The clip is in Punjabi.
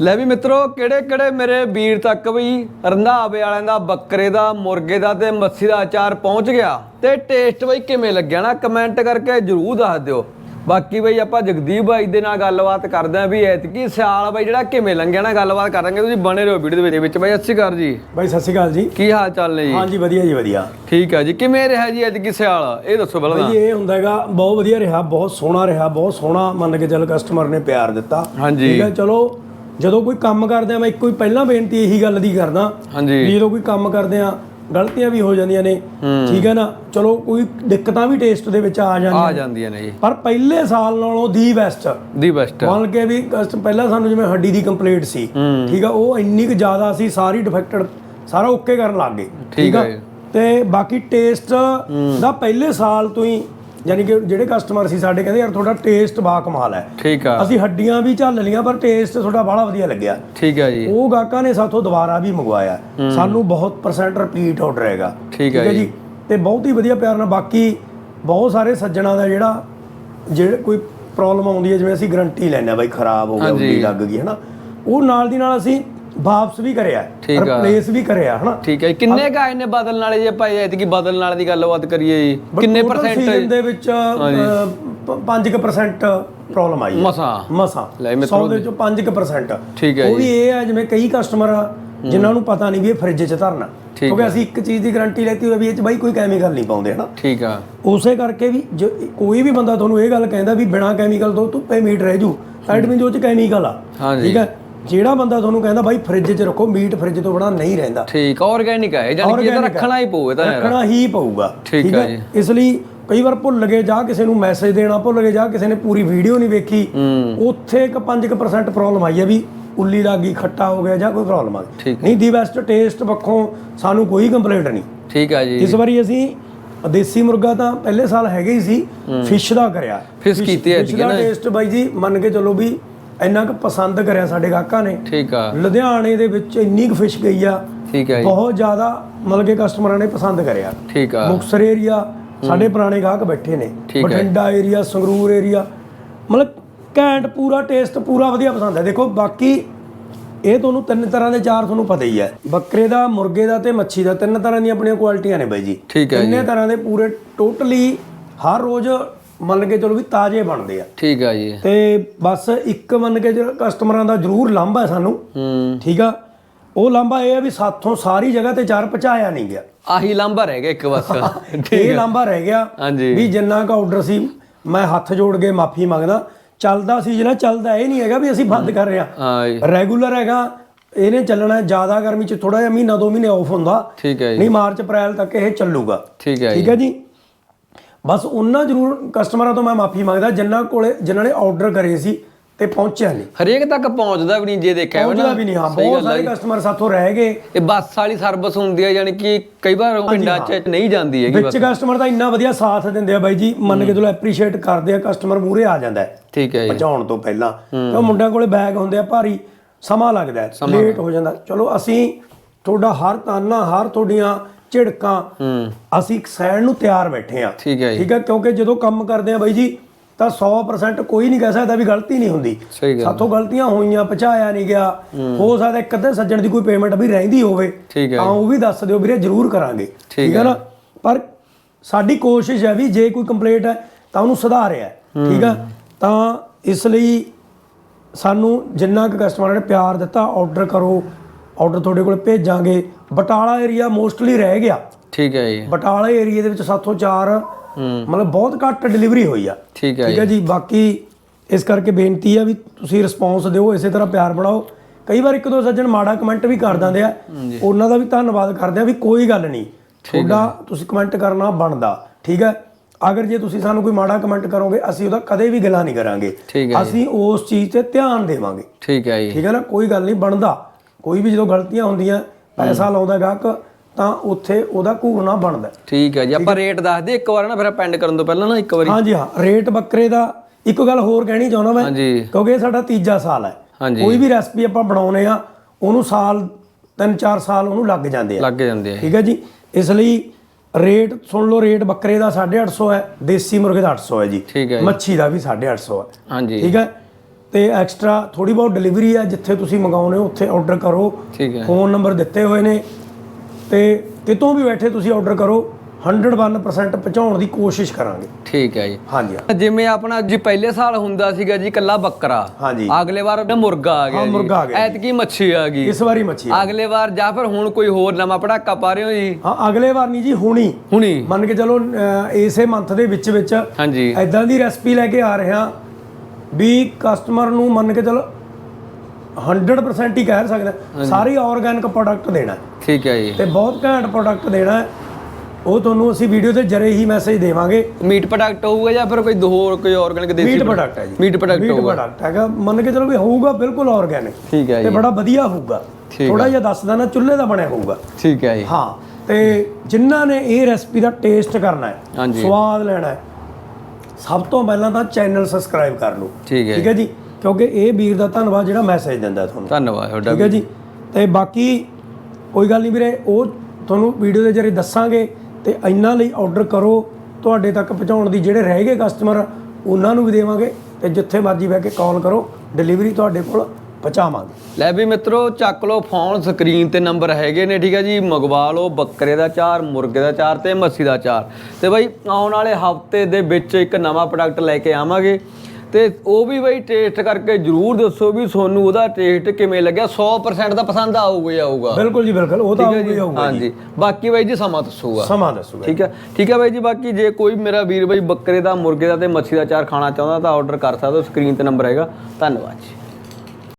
ਲੈ ਵੀ ਮਿੱਤਰੋ ਕਿਹੜੇ ਕਿਹੜੇ ਮੇਰੇ ਵੀਰ ਤੱਕ ਵੀ ਰੰਧਾਵੇ ਵਾਲਿਆਂ ਦਾ ਬੱਕਰੇ ਦਾ ਮੁਰਗੇ ਦਾ ਤੇ ਮੱਛੀ ਦਾ ਅਚਾਰ ਪਹੁੰਚ ਗਿਆ? ਤੇ ਟੇਸਟ ਬਈ ਕਿਵੇਂ ਲੱਗਿਆ ਨਾ? ਕਮੈਂਟ ਕਰਕੇ ਜਰੂਰ ਦੱਸ ਦਿਓ। ਬਾਕੀ ਬਈ ਆਪਾਂ ਜਗਦੀਪ ਬਾਈ ਦੇ ਨਾਲ ਗੱਲਬਾਤ ਕਰਦੇ ਆਂ ਵੀ ਐਤਕੀ ਸਿਆਲ ਬਾਈ ਜਿਹੜਾ ਕਿਵੇਂ ਲੰਘਿਆ ਨਾ ਗੱਲਬਾਤ ਕਰਾਂਗੇ। ਤੁਸੀਂ ਬਣੇ ਰਹੋ ਵੀਡੀਓ ਦੇ ਵਿੱਚ। ਬਾਈ ਅੱਛੀ ਕਰ ਜੀ। ਬਾਈ ਸਤਿ ਸ਼੍ਰੀ ਅਕਾਲ ਜੀ। ਕੀ ਹਾਲ ਚਾਲ ਨੇ ਜੀ? ਹਾਂਜੀ ਵਧੀਆ ਜੀ ਵਧੀਆ। ਠੀਕ ਹੈ ਜੀ। ਕਿਵੇਂ ਰਿਹਾ ਜੀ ਐਤਕੀ ਸਿਆਲ? ਇਹ ਦੱਸੋ ਪਹਿਲਾਂ ਬਾਈ ਇਹ ਹੁੰਦਾ ਹੈਗਾ ਬਹੁਤ ਵਧੀਆ ਰਿਹਾ ਬਹੁਤ ਸੋਹਣਾ ਰਿਹਾ ਬਹੁਤ ਸੋਹਣਾ ਮੰਨ ਕੇ ਚੱਲ ਕਸਟਮਰ ਨੇ ਪਿਆਰ ਦਿੱਤਾ। ਹਾਂਜੀ। ਠੀਕ ਹੈ ਚਲੋ ਜਦੋਂ ਕੋਈ ਕੰਮ ਕਰਦੇ ਆ ਮੈਂ ਇੱਕੋ ਹੀ ਪਹਿਲਾਂ ਬੇਨਤੀ ਇਹੀ ਗੱਲ ਦੀ ਕਰਦਾ ਹਾਂਜੀ। ਜਦੋਂ ਕੋਈ ਕੰਮ ਕਰਦੇ ਆ ਗਲਤੀਆਂ ਵੀ ਹੋ ਜਾਂਦੀਆਂ ਨੇ ਠੀਕ ਹੈ ਨਾ? ਚਲੋ ਕੋਈ ਦਿੱਕਤਾਂ ਵੀ ਟੇਸਟ ਦੇ ਵਿੱਚ ਆ ਜਾਂਦੀਆਂ ਆ ਜਾਂਦੀਆਂ ਨੇ ਜੀ। ਪਰ ਪਹਿਲੇ ਸਾਲ ਨਾਲੋਂ ਦੀ ਬੈਸਟ ਦੀ ਬੈਸਟ ਮੰਨ ਕੇ ਵੀ ਪਹਿਲਾਂ ਸਾਨੂੰ ਜਿਵੇਂ ਹੱਡੀ ਦੀ ਕੰਪਲੀਟ ਸੀ ਠੀਕ ਆ ਉਹ ਇੰਨੀ ਕੁ ਜ਼ਿਆਦਾ ਸੀ ਸਾਰੀ ਡਿਫੈਕਟਡ ਸਾਰਾ ਓਕੇ ਕਰਨ ਲੱਗ ਗਏ ਠੀਕ ਆ। ਤੇ ਬਾਕੀ ਟੇਸਟ ਦਾ ਪਹਿਲੇ ਸਾਲ ਤੋਂ ਹੀ ਯਾਨੀ ਕਿ ਜਿਹੜੇ ਕਸਟਮਰ ਸੀ ਸਾਡੇ ਕਹਿੰਦੇ ਯਾਰ ਤੁਹਾਡਾ ਟੇਸਟ ਬਾ ਕਮਾਲ ਹੈ। ਠੀਕ ਆ। ਅਸੀਂ ਹੱਡੀਆਂ ਵੀ ਝੱਲ ਲੀਆਂ ਪਰ ਟੇਸਟ ਤੁਹਾਡਾ ਬੜਾ ਵਧੀਆ ਲੱਗਿਆ। ਠੀਕ ਹੈ ਜੀ। ਉਹ ਗਾਹਕਾਂ ਨੇ ਸਾਥੋਂ ਦੁਬਾਰਾ ਵੀ ਮੰਗਵਾਇਆ। ਸਾਨੂੰ ਬਹੁਤ ਪਰਸੈਂਟ ਰਿਪੀਟ ਆਰਡਰ ਹੈਗਾ। ਠੀਕ ਹੈ ਜੀ। ਤੇ ਬਹੁਤ ਹੀ ਵਧੀਆ ਪਿਆਰ ਨਾਲ ਬਾਕੀ ਬਹੁਤ ਸਾਰੇ ਸੱਜਣਾ ਦਾ ਜਿਹੜਾ ਜਿਹੜੇ ਕੋਈ ਪ੍ਰੋਬਲਮ ਆਉਂਦੀ ਹੈ ਜਿਵੇਂ ਅਸੀਂ ਗਰੰਟੀ ਆ ਬਾਈ ਖਰਾਬ ਹੋ ਗਿਆ ਉੱਡੀ ਲੱਗ ਗਈ ਹਨਾ? ਉਹ ਨਾਲ ਦੀ ਨਾਲ ਅਸੀਂ ਵਾਪਸ ਵੀ ਕਰਿਆ ਠੀਕ ਆ। ਰਿਪਲੇਸ ਵੀ ਕਰਿਆ ਹਨਾ? ਠੀਕ ਹੈ। ਕਿੰਨੇ ਕੁ ਆਏ ਨੇ ਬਦਲਣ ਵਾਲੇ ਜੇ ਆਪਾਂ ਐਤਕੀ ਬਦਲਣ ਵਾਲੇ ਦੀ ਗੱਲਬਾਤ ਕਰੀਏ ਜੀ? ਕਿੰਨੇ Total season ਪਰਸੈਂਟ ਦੇ ਵਿੱਚ 5% ਪ੍ਰੋਬਲਮ ਆਈ ਹੈ। ਮਸਾਂ। ਮਸਾਂ। ਲੈ 100 ਦੇ ਵਿੱਚੋਂ 5% ਠੀਕ ਹੈ ਉਹ ਵੀ ਇਹ ਹੈ ਜਿਵੇਂ ਕਈ ਕਸਟਮਰ ਆ ਜਿਨ੍ਹਾਂ ਨੂੰ ਪਤਾ ਨਹੀਂ ਵੀ ਇਹ ਫ੍ਰਿਜ 'ਚ ਧਰਨਾ। ਠੀਕ ਕਿਉਂਕਿ ਅਸੀਂ ਇੱਕ ਚੀਜ਼ ਦੀ ਗਾਰੰਟੀ ਲੈਤੀ ਹੋਈ ਵੀ ਇਹ 'ਚ ਬਾਈ ਕੋਈ ਕੈਮੀਕਲ ਨਹੀਂ ਪਾਉਂਦੇ ਹਨਾ? ਠੀਕ ਆ। ਉਸੇ ਕਰਕੇ ਵੀ ਜੋ- ਕੋਈ ਵੀ ਬੰਦਾ ਤੁਹਾਨੂੰ ਇਹ ਗੱਲ ਕਹਿੰਦਾ ਵੀ ਬਿਨਾ ਕੈਮੀਕਲ ਤੋਂ ਧੁੱਪੇ ਮੀਟ ਰਹਿ ਜੂ ਸਾਈਡ ਵਿੱਚ ਉਹ 'ਚ ਕੈਮੀਕਲ ਆ। ਹਾਂਜੀ ਠੀਕ ਹੈ? ਜਿਹੜਾ ਬੰਦਾ ਤੁਹਾਨੂੰ ਕਹਿੰਦਾ ਬਾਈ ਫ੍ਰਿਜ 'ਚ ਰੱਖੋ ਮੀਟ ਫ੍ਰਿਜ ਤੋਂ ਬਣਾ ਨਹੀਂ ਰਹਿੰਦਾ। ਠੀਕ ਆਰਗੈਨਿਕ ਹੈ ਜਾਨੀ ਕਿ ਇਹ ਤਾਂ Organic ਆ। ਰੱਖਣਾ ਹੀ ਪਊ ਤਾਂ ਰੱਖਣਾ ਹੀ ਪਊਗਾ। ਠੀਕ ਹੈ? ਜੀ। ਇਸ ਲਈ ਕਈ ਵਾਰ ਭੁੱਲ ਗਏ ਜਾਂ ਕਿਸੇ ਨੂੰ ਮੈਸੇਜ ਦੇਣਾ ਭੁੱਲ ਗਏ ਜਾਂ ਕਿਸੇ ਨੇ ਪੂਰੀ ਵੀਡੀਓ ਨਹੀਂ ਵੇਖੀ ਉੱਥੇ ਇੱਕ 5% ਪ੍ਰੋਬਲਮ ਆਈ ਹੈ ਵੀ ਉੱਲੀ ਲੱਗ ਗਈ ਖੱਟਾ ਹੋ ਗਿਆ ਜਾਂ ਕੋਈ ਪ੍ਰੋਬਲਮ ਆ। ਗਈ ਨਹੀਂ ਦੀ ਬੈਸਟ ਟੇਸਟ ਪੱਖੋਂ ਸਾਨੂੰ ਕੋਈ ਕੰਪਲੇਂਟ ਨਹੀਂ। ਠੀਕ ਆ ਜੀ। ਇਸ ਵਾਰੀ ਅਸੀਂ ਦੇਸੀ ਮੁਰਗਾ ਤਾਂ ਪਹਿਲੇ ਸਾਲ ਹੈਗੇ ਹੀ ਸੀ ਫਿਸ਼ ਦਾ ਕਰਿਆ। Fish ਕੀਤੀ ਹੈ ਫਿਸ਼ ਦਾ ਟੇਸਟ ਬਾਈ ਜੀ ਮੰਨ ਕੇ ਚੱਲੋ ਵੀ ਇੰਨਾ ਕੁ ਪਸੰਦ ਕਰਿਆ ਸਾਡੇ ਗਾਹਕਾਂ ਨੇ। ਠੀਕ ਆ। ਲੁਧਿਆਣੇ ਦੇ ਵਿੱਚ ਇੰਨੀ ਕੁ ਫਿਸ਼ ਗਈ ਆ। ਠੀਕ ਹੈ ਜੀ। ਬਹੁਤ ਜ਼ਿਆਦਾ ਮਤਲਬ ਕਿ ਕਸਟਮਰਾਂ ਨੇ ਪਸੰਦ ਕਰਿਆ। ਠੀਕ ਆ। ਮੁਕਸਰ ਏਰੀਆ ਸਾਡੇ ਪੁਰਾਣੇ ਗਾਹਕ ਬੈਠੇ ਨੇ। ਬਠਿੰਡਾ ਏਰੀਆ ਸੰਗਰੂਰ ਏਰੀਆ ਮਤਲਬ ਘੈਂਟ ਪੂਰਾ ਟੇਸਟ ਪੂਰਾ ਵਧੀਆ ਪਸੰਦ ਹੈ ਦੇਖੋ ਬਾਕੀ ਇਹ ਤੁਹਾਨੂੰ ਤਿੰਨ ਤਰ੍ਹਾਂ ਦੇ ਚਾਰ ਤੁਹਾਨੂੰ ਪਤਾ ਹੀ ਹੈ ਬੱਕਰੇ ਦਾ ਮੁਰਗੇ ਦਾ ਤੇ ਮੱਛੀ ਦਾ। ਤਿੰਨ ਤਰ੍ਹਾਂ ਦੀਆਂ ਆਪਣੀਆਂ ਕੁਆਲਿਟੀਆਂ ਨੇ ਬਾਈ ਜੀ। ਠੀਕ ਹੈ ਜੀ। ਤਿੰਨੇ ਤਰ੍ਹਾਂ ਦੇ ਪੂਰੇ ਟੋਟਲੀ ਹਰ ਰੋਜ਼ ਮੰਨ ਕੇ ਚਲੋ ਵੀ ਤਾਜ਼ੇ ਬਣਦੇ ਆ। ਠੀਕ ਆ ਜੀ। ਤੇ ਬਸ ਇੱਕ ਮੰਨ ਕੇ ਜਿਹੜਾ ਕਸਟਮਰਾਂ ਦਾ ਜ਼ਰੂਰ ਲਾਂਭਾ ਹੈ ਸਾਨੂੰ ਹੂੰ। ਠੀਕ ਆ? ਉਹ ਲਾਂਭਾ ਇਹ ਹੈ ਵੀ ਸਾਥੋਂ ਸਾਰੀ ਜਗ੍ਹਾ ਤੇ ਚਾਰ ਪਹੁੰਚਾਇਆ ਨਹੀਂ ਗਿਆ। ਆਹੀ ਲਾਂਭਾ ਰਹਿ ਗਿਆ ਇੱਕ ਬਸ। ਇਹ ਲਾਂਭਾ ਰਹਿ ਗਿਆ ਹਾਂਜੀ। ਵੀ ਜਿੰਨਾ ਕਾ ਆਰਡਰ ਸੀ ਮੈਂ ਹੱਥ ਜੋੜ ਕੇ ਮਾਫੀ ਮੰਗਦਾ। ਚੱਲਦਾ ਸੀ ਜਿਹੜਾ ਚੱਲਦਾ ਇਹ ਨਹੀਂ ਹੈਗਾ ਵੀ ਅਸੀਂ ਬੰਦ ਕਰ ਰਹੇ ਰੈਗੂਲਰ ਹੈਗਾ ਇਹਨੇ ਚੱਲਣਾ ਹੈ, ਜ਼ਿਆਦਾ ਗਰਮੀ ਚ ਥੋੜਾ ਜਿਹਾ ਮਹੀਨਾ ਦੋ ਮਹੀਨੇ ਆਫ ਹੁੰਦਾ। ਠੀਕ ਹੈ ਜੀ। ਨਹੀਂ ਮਾਰਚ ਅਪ੍ਰੈਲ ਤੱਕ ਇਹ ਚੱਲੂਗਾ। ਠੀਕ ਹੈ ਜੀ। ਠੀਕ ਹੈ ਜੀ? ਬਸ ਉਹਨਾਂ ਜ਼ਰੂਰ ਕਸਟਮਰਾਂ ਤੋਂ ਮੈਂ ਮਾਫੀ ਮੰਗਦਾ ਜਿਨ੍ਹਾਂ ਕੋਲੇ ਜਿਨ੍ਹਾਂ ਨੇ ਆਰਡਰ ਕਰੇ ਸੀ ਤੇ ਪਹੁੰਚਿਆ ਨਹੀਂ। ਹਰੇਕ ਤੱਕ ਪਹੁੰਚਦਾ ਵੀ ਨਹੀਂ ਜੇ ਦੇਖਿਆ ਹੋਵੇ ਪਹੁੰਚਦਾ ਵੀ ਨਹੀਂ ਹਾਂ ਬਹੁਤ ਸਾਰੇ ਕਸਟਮਰ ਸਾਥੋਂ ਰਹਿ ਗਏ। ਇਹ ਬੱਸ ਵਾਲੀ ਸਰਵਿਸ ਹੁੰਦੀ ਹੈ ਯਾਨੀ ਕਿ ਕਈ ਵਾਰ ਪਿੰਡਾਂ 'ਚ ਨਹੀਂ ਜਾਂਦੀ ਹੈਗੀ ਵਿੱਚ ਕਸਟਮਰ ਦਾ ਇੰਨਾ ਵਧੀਆ ਸਾਥ ਦਿੰਦੇ ਆ ਬਾਈ ਜੀ ਮੰਨ ਕੇ ਚਲੋ ਐਪਰੀਸ਼ੀਏਟ ਕਰਦੇ ਆ ਕਸਟਮਰ ਮੂਰੇ ਆ ਜਾਂਦਾ ਹੈ। ਠੀਕ ਹੈ ਜੀ। ਪਹੁੰਚਾਉਣ ਤੋਂ ਪਹਿਲਾਂ। ਤੇ ਉਹ ਮੁੰਡਿਆਂ ਕੋਲੇ ਬੈਗ ਹੁੰਦੇ ਆ ਭਾਰੀ ਸਮਾਂ ਲੱਗਦਾ ਲੇਟ ਹੋ ਜਾਂਦਾ। ਚਲੋ ਅਸੀਂ ਤੁਹਾਡਾ ਹਰ ਤਾਨਾ ਹਰ ਤੁਹਾਡੀਆਂ ਝਿੜਕਾਂ। ਅਸੀਂ ਇੱਕ ਸਾਈਡ ਨੂੰ ਤਿਆਰ ਬੈਠੇ ਆ। ਠੀਕ ਹੈ ਠੀਕ ਹੈ? ਕਿਉਂਕਿ ਜਦੋਂ ਕੰਮ ਕਰਦੇ ਆ ਬਾਈ ਜੀ ਤਾਂ 100% ਕੋਈ ਨਹੀਂ ਕਹਿ ਸਕਦਾ ਵੀ ਗਲਤੀ ਨਹੀਂ ਹੁੰਦੀ। ਸਾਥੋਂ ਗਲਤੀਆਂ ਹੋਈਆਂ ਪਹੁੰਚਾਇਆ ਨਹੀਂ ਗਿਆ। ਹੋ। ਸਕਦਾ ਇੱਕ ਅੱਧੇ ਸੱਜਣ ਦੀ ਕੋਈ ਪੇਮੈਂਟ ਵੀ ਰਹਿੰਦੀ ਹੋਵੇ। ਤਾਂ ਉਹ ਵੀ ਦੱਸ ਦਿਓ ਵੀਰੇ ਜ਼ਰੂਰ ਕਰਾਂਗੇ। ਠੀਕ ਹੈ ਨਾ? ਪਰ ਸਾਡੀ ਕੋਸ਼ਿਸ਼ ਹੈ ਵੀ ਜੇ ਕੋਈ ਕੰਪਲੇਂਟ ਹੈ ਤਾਂ ਉਹਨੂੰ ਸੁਧਾਰਿਆ ਠੀਕ ਹੈ? ਤਾਂ ਇਸ ਲਈ ਸਾਨੂੰ ਜਿੰਨਾ ਕੁ ਕਸਟਮਰਾਂ ਨੇ ਪਿਆਰ ਦਿੱਤਾ ਆਰਡਰ ਕਰੋ। ਆਰਡਰ ਤੁਹਾਡੇ ਕੋਲ ਭੇਜਾਂਗੇ। ਬਟਾਲਾ ਏਰੀਆ ਮੋਸਟਲੀ ਰਹਿ ਗਿਆ। ਠੀਕ ਹੈ ਜੀ। ਬਟਾਲਾ ਏਰੀਆ ਦੇ ਵਿੱਚ ਸਾਥੋਂ ਚਾਰ ਮਤਲਬ ਬਹੁਤ ਘੱਟ ਡਿਲੀਵਰੀ ਹੋਈ ਆ। ਠੀਕ ਹੈ ਠੀਕ ਹੈ ਜੀ। ਬਾਕੀ ਇਸ ਕਰਕੇ ਬੇਨਤੀ ਆ ਵੀ ਤੁਸੀਂ ਰਿਸਪੌਂਸ ਦਿਓ ਇਸੇ ਤਰ੍ਹਾਂ ਪਿਆਰ ਬਣਾਓ। ਕਈ ਵਾਰ ਇੱਕ ਦੋ ਸੱਜਣ ਮਾੜਾ ਕਮੈਂਟ ਵੀ ਕਰ ਦਿੰਦੇ ਆ। ਉਹਨਾਂ ਦਾ ਵੀ ਧੰਨਵਾਦ ਕਰਦੇ ਆ ਵੀ ਕੋਈ ਗੱਲ ਨਹੀਂ। ਤੁਹਾਡਾ ਤੁਸੀਂ ਕਮੈਂਟ ਕਰਨਾ ਬਣਦਾ। ਠੀਕ ਹੈ? ਅਗਰ ਜੇ ਤੁਸੀਂ ਸਾਨੂੰ ਕੋਈ ਮਾੜਾ ਕਮੈਂਟ ਕਰੋਗੇ ਅਸੀਂ ਉਹਦਾ ਕਦੇ ਵੀ ਗਿਲਾ ਨਹੀਂ ਕਰਾਂਗੇ। ਅਸੀਂ ਉਸ ਚੀਜ਼ ਤੇ ਧਿਆਨ ਦੇਵਾਂਗੇ। ਠੀਕ ਹੈ ਜੀ। ਠੀਕ ਹੈ ਨਾ? ਕੋਈ ਗੱਲ ਨਹੀਂ ਬਣਦਾ। ਕੋਈ ਵੀ ਜਦੋਂ ਗਲਤੀਆਂ ਹੁੰਦੀਆਂ ਪੈਸਾ ਲਾਉਂਦਾ ਗਾਹਕ ਤਾਂ ਉੱਥੇ ਉਹਦਾ ਘੂਰਨਾ ਬਣਦਾ। ਠੀਕ ਹੈ ਜੀ ਆਪਾਂ ਰੇਟ ਦੱਸ ਦੇ ਇੱਕ ਵਾਰ ਨਾ ਫਿਰ ਪੈਂਡ ਕਰਨ ਤੋਂ ਪਹਿਲਾਂ ਨਾ ਇੱਕ ਵਾਰੀ। ਹਾਂਜੀ ਹਾਂ ਰੇਟ ਬੱਕਰੇ ਦਾ ਇੱਕ ਗੱਲ ਹੋਰ ਕਹਿਣੀ ਚਾਹੁੰਦਾ ਮੈਂ ਕਿਉਂਕਿ ਇਹ ਸਾਡਾ ਤੀਜਾ ਸਾਲ ਹੈ। ਕੋਈ ਵੀ ਰੈਸਪੀ ਆਪਾਂ ਬਣਾਉਨੇ ਆ ਉਹਨੂੰ ਸਾਲ 3-4 ਸਾਲ ਉਹਨੂੰ ਲੱਗ ਜਾਂਦੇ ਆ। ਲੱਗ ਜਾਂਦੇ ਆ। ਠੀਕ ਹੈ ਜੀ? ਇਸ ਲਈ ਰੇਟ ਸੁਣ ਲਓ ਰੇਟ ਬੱਕਰੇ ਦਾ 850 ਹੈ ਦੇਸੀ ਮੁਰਗੇ ਦਾ 800 ਹੈ ਜੀ। ਠੀਕ ਹੈ ਜੀ। ਮੱਛੀ ਦਾ ਵੀ 850 ਹੈ। ਹਾਂਜੀ। ਠੀਕ ਹੈ? ਤੇ ਐਕਸਟਰਾ ਥੋੜੀ ਬਹੁਤ ਡਿਲੀਵਰੀ ਆ ਜਿੱਥੇ ਤੁਸੀਂ ਮੰਗਾਉਨੇ ਹੋ ਉੱਥੇ ਆਰਡਰ ਕਰੋ। ਠੀਕ ਹੈ। ਫੋਨ ਨੰਬਰ ਦਿੱਤੇ ਹੋਏ ਨੇ। ਤੇ ਕਿਤੋਂ ਵੀ ਬੈਠੇ ਤੁਸੀਂ ਆਰਡਰ ਕਰੋ 101% ਪਹੁੰਚਾਉਣ ਦੀ ਕੋਸ਼ਿਸ਼ ਕਰਾਂਗੇ। ਠੀਕ ਹੈ ਜੀ। ਹਾਂਜੀ। ਜਿਵੇਂ ਆਪਣਾ ਜੀ ਪਹਿਲੇ ਸਾਲ ਹੁੰਦਾ ਸੀਗਾ ਜੀ ਕੱਲਾ ਬੱਕਰਾ। ਹਾਂਜੀ। ਅਗਲੇ ਵਾਰ ਮੁਰਗਾ ਆ ਗਿਆ ਹਾਂ, ਜੀ। ਮੁਰਗਾ ਆ ਗਿਆ ਜੀ। ਐਤਕੀ ਮੱਛੀ ਆ ਗਈ। ਇਸ ਵਾਰੀ ਮੱਛੀ। ਅਗਲੇ ਵਾਰ ਜਾਂ ਫਿਰ ਹੁਣ ਕੋਈ ਹੋਰ ਨਵਾਂ ਪੜਾਕਾ ਪਾ ਰਹੇ ਹੋ ਜੀ? ਹਾਂ ਅਗਲੇ ਵਾਰ ਨਹੀਂ ਜੀ ਹੁਣੀ। ਹੁਣੀ। ਮੰਨ ਕੇ ਚਲੋ ਇਸੇ ਮੰਥ ਦੇ ਵਿੱਚ ਵਿੱਚ ਹਾਂਜੀ। ਐਦਾਂ ਦੀ ਰੈਸਪੀ ਲੈ ਕੇ ਆ ਰਹੇ ਹਾਂ। ਵੀ ਕਸਟਮਰ ਨੂੰ ਮੰਨ ਕੇ ਚਲੋ 100% ਹੀ ਕਹਿ ਸਕਦੇ। ਸਾਰੀ ਆਰਗੈਨਿਕ ਪ੍ਰੋਡਕਟ ਦੇਣਾ। ਠੀਕ ਹੈ ਜੀ। ਤੇ ਬਹੁਤ ਘੈਂਟ ਪ੍ਰੋਡਕਟ ਦੇਣਾ। ਉਹ ਤੁਹਾਨੂੰ ਅਸੀਂ ਵੀਡੀਓ ਦੇ ਜਰੇ ਹੀ ਮੈਸੇਜ ਦੇਵਾਂਗੇ। ਮੀਟ ਪ੍ਰੋਡਕਟ ਹੋਊਗਾ ਜਾਂ ਫਿਰ ਕੋਈ ਹੋਰ ਕੋਈ ਆਰਗੈਨਿਕ ਦੇਸੀ ਮੀਟ ਪ੍ਰੋਡਕਟ ਹੈ ਜੀ। ਮੀਟ ਪ੍ਰੋਡਕਟ ਮੀਟ ਹੋਊਗਾ। ਪ੍ਰੋਡਕਟ ਹੈਗਾ। ਮੰਨ ਕੇ ਚਲੋ ਵੀ ਹੋਊਗਾ ਬਿਲਕੁਲ ਆਰਗੈਨਿਕ ਠੀਕ ਹੈ ਤੇ ਜੀ। ਬੜਾ ਵਧੀਆ ਹੋਊਗਾ। ਥੋੜਾ ਜਿਹਾ ਦੱਸਦਾ ਨਾ ਚੁੱਲ੍ਹੇ ਦਾ ਬਣਿਆ ਹੋਊਗਾ। ਠੀਕ ਹੈ ਜੀ। ਹਾਂ। ਤੇ ਜਿਨ੍ਹਾਂ ਨੇ ਇਹ ਰੈਸਪੀ ਦਾ ਟੇਸਟ ਕਰਨਾ ਹੈ ਸਵਾਦ ਲੈਣਾ ਹੈ ਸਭ ਤੋਂ ਪਹਿਲਾਂ ਤਾਂ ਚੈਨਲ ਸਬਸਕ੍ਰਾਈਬ ਕਰ ਲਓ। ਠੀਕ ਹੈ ਠੀਕ ਹੈ ਜੀ? ਕਿਉਂਕਿ ਇਹ ਵੀਰ ਦਾ ਧੰਨਵਾਦ ਜਿਹੜਾ ਮੈਸੇਜ ਦਿੰਦਾ ਤੁਹਾਨੂੰ। ਧੰਨਵਾਦ ਤੁਹਾਡਾ ਠੀਕ ਹੈ ਜੀ? ਤੇ ਬਾਕੀ ਕੋਈ ਗੱਲ ਨਹੀਂ ਵੀਰੇ ਉਹ ਤੁਹਾਨੂੰ ਵੀਡੀਓ ਦੇ ਜਰੀਏ ਦੱਸਾਂਗੇ ਤੇ ਇੰਨਾ ਲਈ ਆਰਡਰ ਕਰੋ ਤੁਹਾਡੇ ਤੱਕ ਪਹੁੰਚਾਉਣ ਦੀ ਜਿਹੜੇ ਰਹਿ ਗਏ ਕਸਟਮਰ ਉਹਨਾਂ ਨੂੰ ਵੀ ਦੇਵਾਂਗੇ ਤੇ ਜਿੱਥੇ ਮਰਜ਼ੀ ਬਹਿ ਕੇ ਕਾਲ ਕਰੋ ਡਿਲੀਵਰੀ ਤੁਹਾਡੇ ਕੋਲ ਪਹੁੰਚਾਵਾਂਗੇ। ਲੈ ਵੀ ਮਿੱਤਰੋ ਚੱਕ ਲਓ ਫੋਨ ਸਕਰੀਨ ਤੇ ਨੰਬਰ ਹੈਗੇ ਨੇ ਠੀਕ ਹੈ ਜੀ। ਮੰਗਵਾ ਲਓ ਬੱਕਰੇ ਦਾ ਚਾਰ ਮੁਰਗੇ ਦਾ ਚਾਰ ਤੇ ਮੱਛੀ ਦਾ ਚਾਰ। ਤੇ ਬਾਈ ਆਉਣ ਵਾਲੇ ਹਫ਼ਤੇ ਦੇ ਵਿੱਚ ਇੱਕ ਨਵਾਂ ਪ੍ਰੋਡਕਟ ਲੈ ਕੇ ਆਵਾਂਗੇ। ਤੇ ਉਹ ਵੀ ਬਾਈ ਟੇਸਟ ਕਰਕੇ ਜਰੂਰ ਦੱਸੋ ਵੀ ਤੁਹਾਨੂੰ ਉਹਦਾ ਟੇਸਟ ਕਿਵੇਂ ਲੱਗਿਆ। 100% ਤਾਂ ਪਸੰਦ ਆਊਗਾ ਹੀ ਆਊਗਾ। ਬਿਲਕੁਲ ਜੀ ਬਿਲਕੁਲ। ਉਹ ਤਾਂ ਆਊਗਾ ਹੀ ਜੀ? ਆਊਗਾ ਹਾਂਜੀ। ਬਾਕੀ ਬਾਈ ਜੀ ਸਮਾਂ ਦੱਸੂਗਾ। ਸਮਾਂ ਦੱਸੂਗਾ। ਠੀਕ ਹੈ? ਠੀਕ ਹੈ ਬਾਈ ਜੀ ਬਾਕੀ ਜੇ ਕੋਈ ਮੇਰਾ ਵੀਰ ਬਾਈ ਬੱਕਰੇ ਦਾ ਮੁਰਗੇ ਦਾ ਤੇ ਮੱਛੀ ਦਾ ਚਾਰ ਖਾਣਾ ਚਾਹੁੰਦਾ ਤਾਂ ਆਰਡਰ ਕਰ ਸਕਦਾ ਸਕਰੀਨ ਤੇ ਨੰਬਰ ਹੈਗਾ। ਧੰਨਵਾਦ ਜੀ।